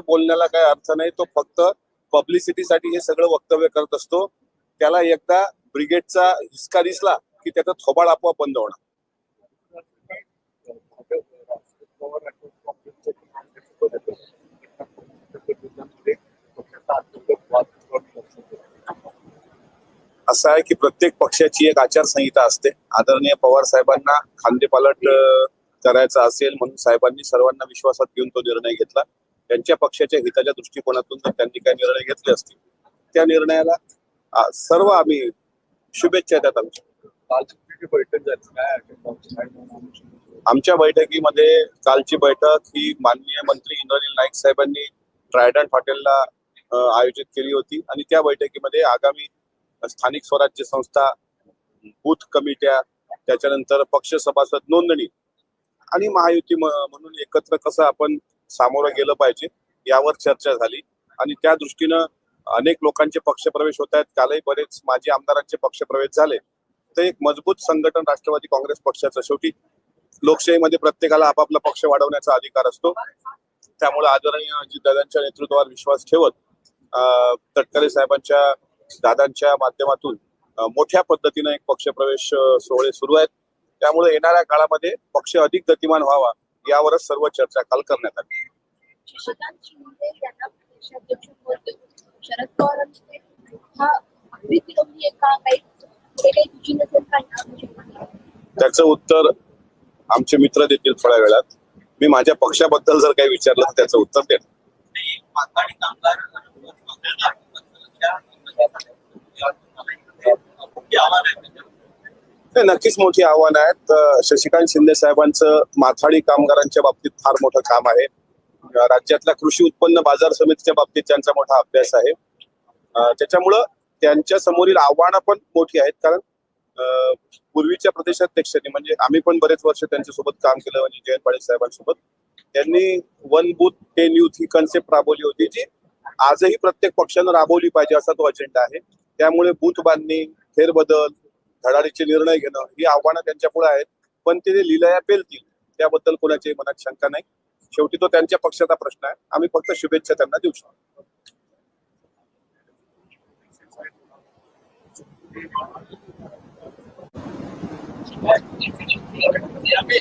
बोलण्याला काय अर्थ नाही. तो फक्त पब्लिसिटीसाठी हे सगळं वक्तव्य करत असतो. त्याला एकदा ब्रिगेडचा हिसका दिसला की त्याचा थोबाड आपोआप बंद होणार. असं आहे की प्रत्येक पक्षाची एक आचारसंहिता असते. आदरणीय पवार साहेबांना खांदेपालट करायचा असेल म्हणून साहेबांनी सर्वांना विश्वासात घेऊन तो निर्णय घेतला. त्यांच्या पक्षाच्या हिताच्या दृष्टिकोनातून जर त्यांनी काही निर्णय घेतले असतील त्या निर्णयाला सर्व आम्ही शुभेच्छा देतात आमच्या? आमच्या बैठकीमध्ये कालची बैठक ही माननीय मंत्री इंद्रनील नाईक साहेबांनी ट्रायडंट हॉटेलला आयोजित केली होती आणि त्या बैठकीमध्ये आगामी स्थानिक स्वराज्य संस्था बूथ कमिट्या त्याच्यानंतर पक्ष सभासद नोंदणी आणि महायुती म्हणून एकत्र कसं आपण सामोरं गेलं पाहिजे यावर चर्चा झाली. आणि त्या दृष्टीनं अनेक लोकांचे पक्षप्रवेश होत आहेत. कालही बरेच माजी आमदारांचे पक्षप्रवेश झाले. तर एक मजबूत संघटन राष्ट्रवादी काँग्रेस पक्षाचं शेवटी लोकशाहीमध्ये प्रत्येकाला आपापला पक्ष वाढवण्याचा अधिकार असतो. त्यामुळे आदरणीय अजितदादांच्या नेतृत्वावर विश्वास ठेवत अं, तटकरे साहेबांच्या दादांच्या माध्यमातून मोठ्या पद्धतीनं एक पक्षप्रवेश सोहळे सुरू आहेत. त्यामुळे येणाऱ्या काळामध्ये पक्ष अधिक गतिमान व्हावा यावरच सर्व चर्चा काल करण्यात आली. शशिकांत शिंदे यांना प्रदेशाध्यक्ष होते देऊन शरद पवारांचे हा आखरी फिरवली आहे का काही पुढे काही तुझी नसेल काय त्याचं उत्तर आमचे मित्र देतील थोड्या वेळात. मी माझ्या पक्षाबद्दल जर काही विचारलं तर त्याचं उत्तर देणार. माथाडी नक्कीच मोठी आव्हान आहेत शशिकांत शिंदे साहेबांचं माथाडी कामगारांच्या बाबतीत फार मोठं काम आहे. राज्यातल्या कृषी उत्पन्न बाजार समितीच्या बाबतीत त्यांचा मोठा अभ्यास आहे. त्याच्यामुळं त्यांच्या समोरील आव्हानं पण मोठी आहेत. कारण पूर्वीच्या प्रदेशाध्यक्षांनी म्हणजे आम्ही पण बरेच वर्ष त्यांच्यासोबत काम केलं म्हणजे जयंत पाटील साहेबांसोबत. त्यांनी वन बूथ टेन युथ ही कन्सेप्ट राबवली होती जी आजही प्रत्येक पक्षानं राबवली पाहिजे असा तो अजेंडा आहे. त्यामुळे बूथ बांधणी फेरबदल धडाडीचे निर्णय घेणं ही आव्हानं त्यांच्या पुढे आहेत. पण ते लिलया पेलतील त्याबद्दल कोणाच्याही मनात शंका नाही. शेवटी तो त्यांच्या पक्षाचा प्रश्न आहे आम्ही फक्त शुभेच्छा त्यांना देऊ शकतो यावे.